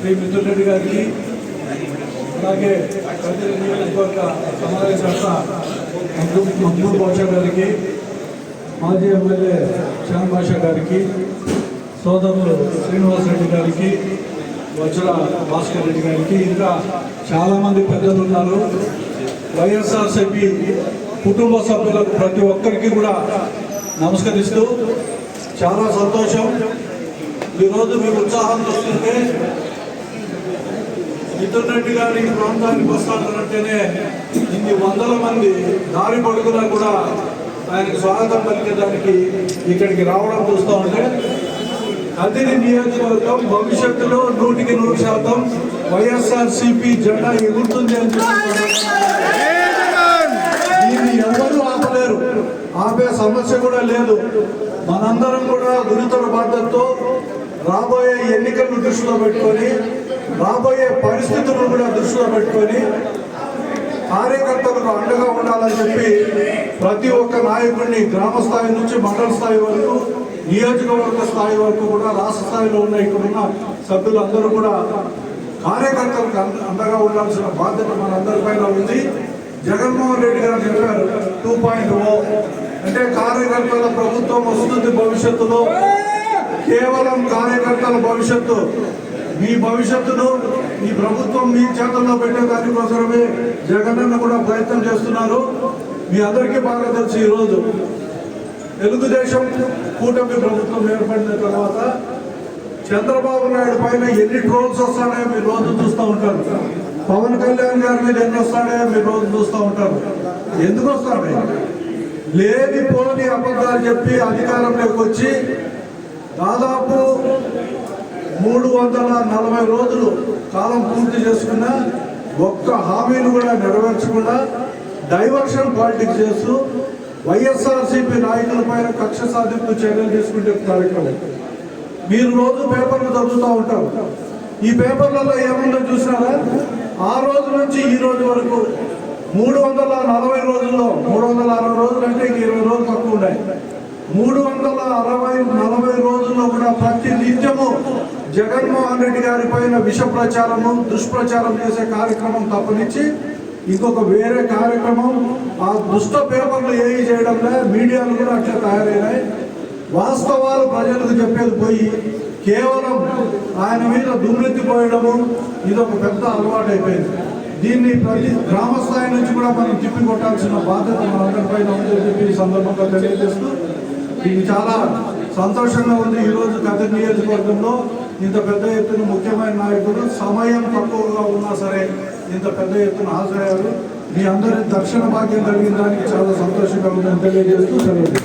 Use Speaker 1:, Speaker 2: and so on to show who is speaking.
Speaker 1: శ్రీ మిథున్ రెడ్డి గారికి అలాగే ప్రజల నియోజకవర్గ సమావేశకర్త మక్బూల్ బాషా గారికి మాజీ ఎమ్మెల్యే శ్యామ్ బాషా గారికి సోదరులు శ్రీనివాస్ రెడ్డి గారికి వజ్ర భాస్కర్ రెడ్డి గారికి ఇంకా చాలామంది పెద్దలు ఉన్నారు. వైఎస్ఆర్సీపీ కుటుంబ సభ్యులకు ప్రతి ఒక్కరికి కూడా నమస్కరిస్తూ చాలా సంతోషం. ఈరోజు మీ ఉత్సాహం చూస్తుంటే మిథున్ రెడ్డి గారి ఈ ప్రాంతానికి వస్తానంటేనే ఇన్ని వందల మంది దారి పడుకున్నా కూడా ఆయనకు స్వాగతం పలికేదానికి ఇక్కడికి రావడం చూస్తూ ఉంటే కదిరి నియోజకవర్గం భవిష్యత్తులో నూటికి నూరు శాతం వైఎస్ఆర్ సిపి జెండా ఎగురుతుంది అని చెప్పి దీన్ని ఎవరు ఆపలేరు. ఆపే సమస్య కూడా లేదు. మనందరం కూడా గురుతర బాధ్యతతో రాబోయే ఎన్నికలను దృష్టిలో పెట్టుకొని రాబోయే పరిస్థితులను కూడా దృష్టిలో పెట్టుకొని కార్యకర్తలకు అండగా ఉండాలని చెప్పి ప్రతి ఒక్క నాయకుడిని గ్రామ స్థాయి నుంచి మండల స్థాయి వరకు నియోజకవర్గ స్థాయి వరకు కూడా రాష్ట్ర స్థాయిలో ఉన్న ఇక్కడున్న సభ్యులందరూ కూడా కార్యకర్తలకు అంద- అండగా ఉండాల్సిన బాధ్యత మనందరిపైన ఉంది. జగన్మోహన్ రెడ్డి గారు చెప్పారు టూ పాయింట్ ఓ అంటే కార్యకర్తల ప్రభుత్వం వస్తుంది భవిష్యత్తులో. కేవలం కార్యకర్తల భవిష్యత్తు. మీ భవిష్యత్తును ఈ ప్రభుత్వం మీ చేతుల్లో పెట్టే దానికోసమే జగనన్న కూడా ప్రయత్నం చేస్తున్నారు. మీ అందరికీ బాగా తెలుసు ఈరోజు. తెలుగుదేశం కూటమి ప్రభుత్వం ఏర్పడిన తర్వాత చంద్రబాబు నాయుడు పైన ఎన్ని ట్రోల్స్ వస్తాయో మీరు రోజు చూస్తూ ఉంటారు. పవన్ కళ్యాణ్ గారి మీద ఎన్ని వస్తాడో మీరు రోజు చూస్తూ ఉంటారు. ఎందుకు వస్తాడు లేని పోని అబద్ధాలు చెప్పి అధికారంలోకి వచ్చి దాదాపు మూడు వందల నలభై రోజులు కాలం పూర్తి చేసుకున్న ఒక్క హామీలు కూడా నెరవేర్చకుండా డైవర్షన్ పాలిటిక్స్ చేస్తూ వైఎస్ఆర్సీపీ నాయకుల పైన కక్ష సాధింపు చర్యలు తీసుకుంటే కార్యక్రమం. మీరు రోజు పేపర్లు చదువుతూ ఉంటారు. ఈ పేపర్లలో ఏముందో చూసినారా? ఆ రోజు నుంచి ఈ రోజు వరకు మూడు వందల నలభై రోజుల్లో మూడు వందల అరవై రోజులు అంటే ఇంక ఇరవై రోజులు తక్కువ ఉన్నాయి మూడు వందల అరవై నలభై రోజుల్లో కూడా ప్రతి నిత్యము జగన్మోహన్ రెడ్డి గారి పైన విష ప్రచారము దుష్ప్రచారం చేసే కార్యక్రమం తప్పనిచ్చి ఇంకొక వేరే కార్యక్రమం ఆ దుష్ట పేపర్లు ఏవి చేయడంలో మీడియాలు కూడా అట్లా తయారైనాయి. వాస్తవాలు ప్రజలకు చెప్పేది పోయి కేవలం ఆయన మీద దుమ్మెత్తిపోయడము ఇది ఒక పెద్ద అలవాటు అయిపోయింది దీన్ని ప్రతి గ్రామ స్థాయి నుంచి కూడా మనం తిప్పి కొట్టాల్సిన బాధ్యత మనందరిపైన ఉందని చెప్పి ఈ సందర్భంగా తెలియజేస్తూ ఇది చాలా సంతోషంగా ఉంది ఈరోజు కదిరి నియోజకవర్గంలో. ఇంత పెద్ద ఎత్తున ముఖ్యమైన నాయకుడు సమయం తక్కువగా ఉన్నా సరే ఇంత పెద్ద ఎత్తున హాజరయ్యారు. మీ అందరి దర్శన భాగ్యం కలిగిన దానికి చాలా సంతోషంగా ఉందని తెలియజేస్తూ సెలవు.